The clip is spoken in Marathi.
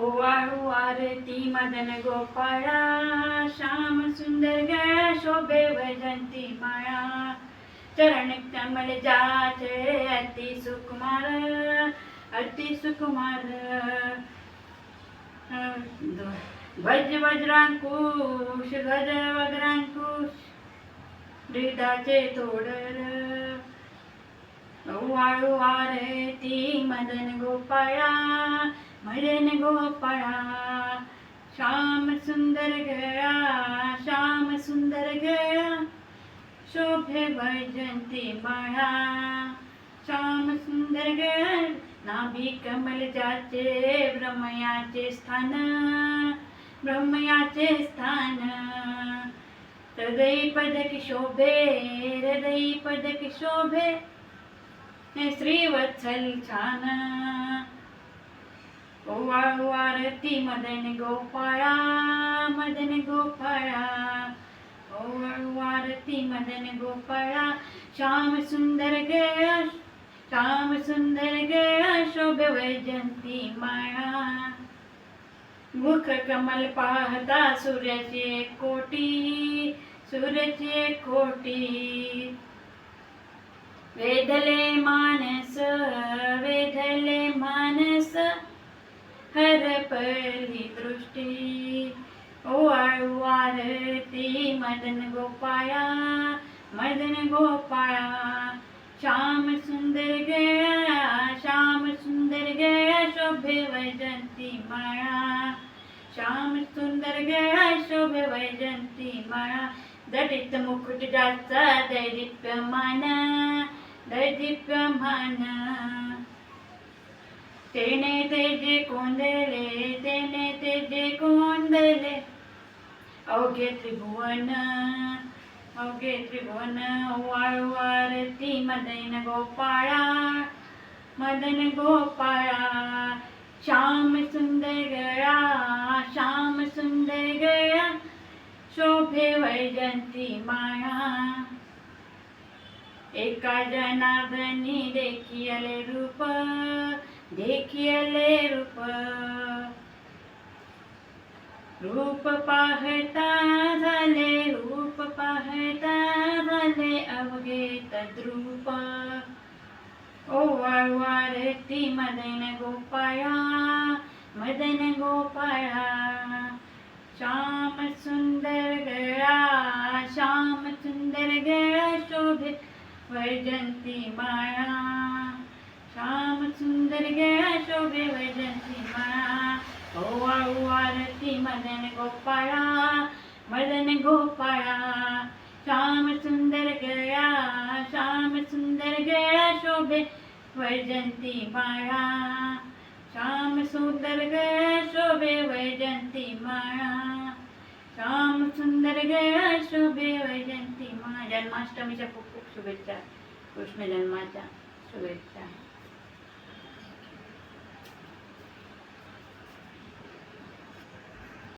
ओवाळू आरती मदन गोपाळा श्याम सुंदर गया शोभे वैजंती माळा. चरण कमल जाचे अति सुकुमार अति सुकुमार. वज वज्रांकुश गज वज्रांकुश हृदाचे तोडर. वाळू आरती मदन गोपाळा मदन गोपाळा. श्याम सुंदर गळा श्याम सुंदर गळा शोभे भजंती माळा श्याम सुंदर गळा नाभी कमल जाचे ब्रह्मयाचे स्थान ब्रह्मयाचे स्थान. हृदय पदक शोभे हृदय पदक शोभे. श्रीवत्सल छान ओवाळू आरती मदन गोपाळा मदन गोपाळा ओवाळू आरती मदन गोपाळा श्याम सुंदर गया श्याम सुंदर गया शोभे वैजंती माळा मुख कमल पाहता सूर्याचे कोटी सूर्याचे कोटी। वेधले मानस वेधले मानस हरपली दृष्टी. ओवाळू आरती मदन गोपाळा मदन गोपाळा. श्याम सुंदर गया श्याम सुंदर गया शोभे वैजंती माळा. श्याम सुंदर गया शोभे वैजंती माळा. दटित मुकुट जाचा दैदिप्यमान दैदिप्यमान तेने तेजे कोंदले तेने तेजे कोंदले। अवघे त्रिभुवन अवघे त्रिभुवन वाळू मदन गोपाळा मदन गोपाळा। श्याम सुंदर गळा श्याम सुंदर गळा शोभे वैजंती माळा। एका जनार्दनी देखियले रूप देखियले रूप। रूप पाहता झाले रूप पाहता झाले अवघे तद्रूप ओ वाळवारती मदन गोपाळा मदन गोपाळा श्याम सुंदर गळा श्याम सुंदर गळा शोभित वैजंती माळा श्याम सुंदर गळा शोभे वैजंती माळा ओ वाळू मदन गोपाळा मदन गोपाळा। श्याम सुंदर गया श्याम सुंदर गया शोभे वैजंती माळा श्याम सुंदर गळा शोभे वैजंती माळा सुंदर गळा शोभे वैजंती माळा जन्माष्टमीच्या खूप खूप शुभेच्छा कृष्ण जन्माच्या शुभेच्छा